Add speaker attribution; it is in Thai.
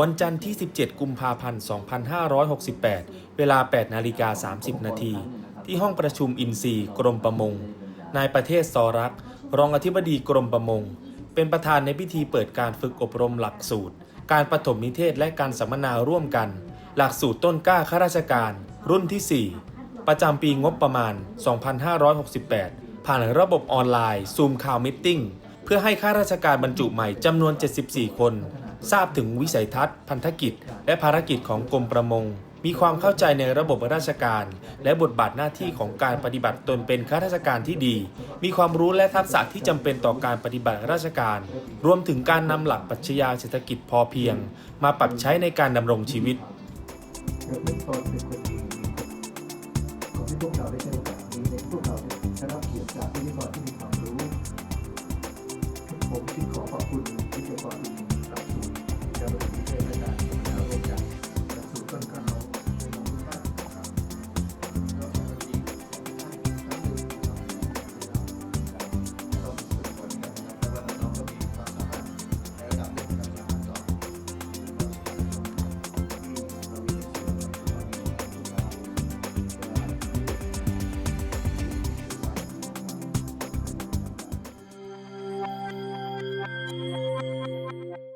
Speaker 1: วันจันทร์ที่ 17 กุมภาพันธ์ 2568 เวลา 8 นาฬิกา 30 นาที ที่ห้องประชุมอินซีย์กรมประมง นายประเทศซอรัก รองอธิบดีกรมประมง เป็นประธานในพิธีเปิดการฝึกอบรมหลักสูตร การปฐมนิเทศและการสัมมนาร่วมกัน หลักสูตรต้นกล้าข้าราชการ รุ่นที่ 4 ประจำปีงบประมาณ 2568 ผ่านระบบออนไลน์ซูมข่าวมิทติ้งเพื่อให้ข้าราชการบรรจุใหม่จำนวน 74 คน ทราบถึงวิสัยทัศน์ พันธกิจ และภารกิจของกรมประมง มีความเข้าใจในระบบราชการ และบทบาทหน้าที่ของการปฏิบัติตนเป็นข้าราชการที่ดี มีความรู้และทักษะที่จำเป็นต่อการปฏิบัติราชการ รวมถึงการนำหลักปรัชญาเศรษฐกิจพอเพียง มาปรับใช้ในการดำรงชีวิต
Speaker 2: ขอให้พวกเราได้ใช้โอกาสนี้ในพวกเราได้รับเกียรติจากพิธีกรที่มีความรู้ผมจึงขอขอบ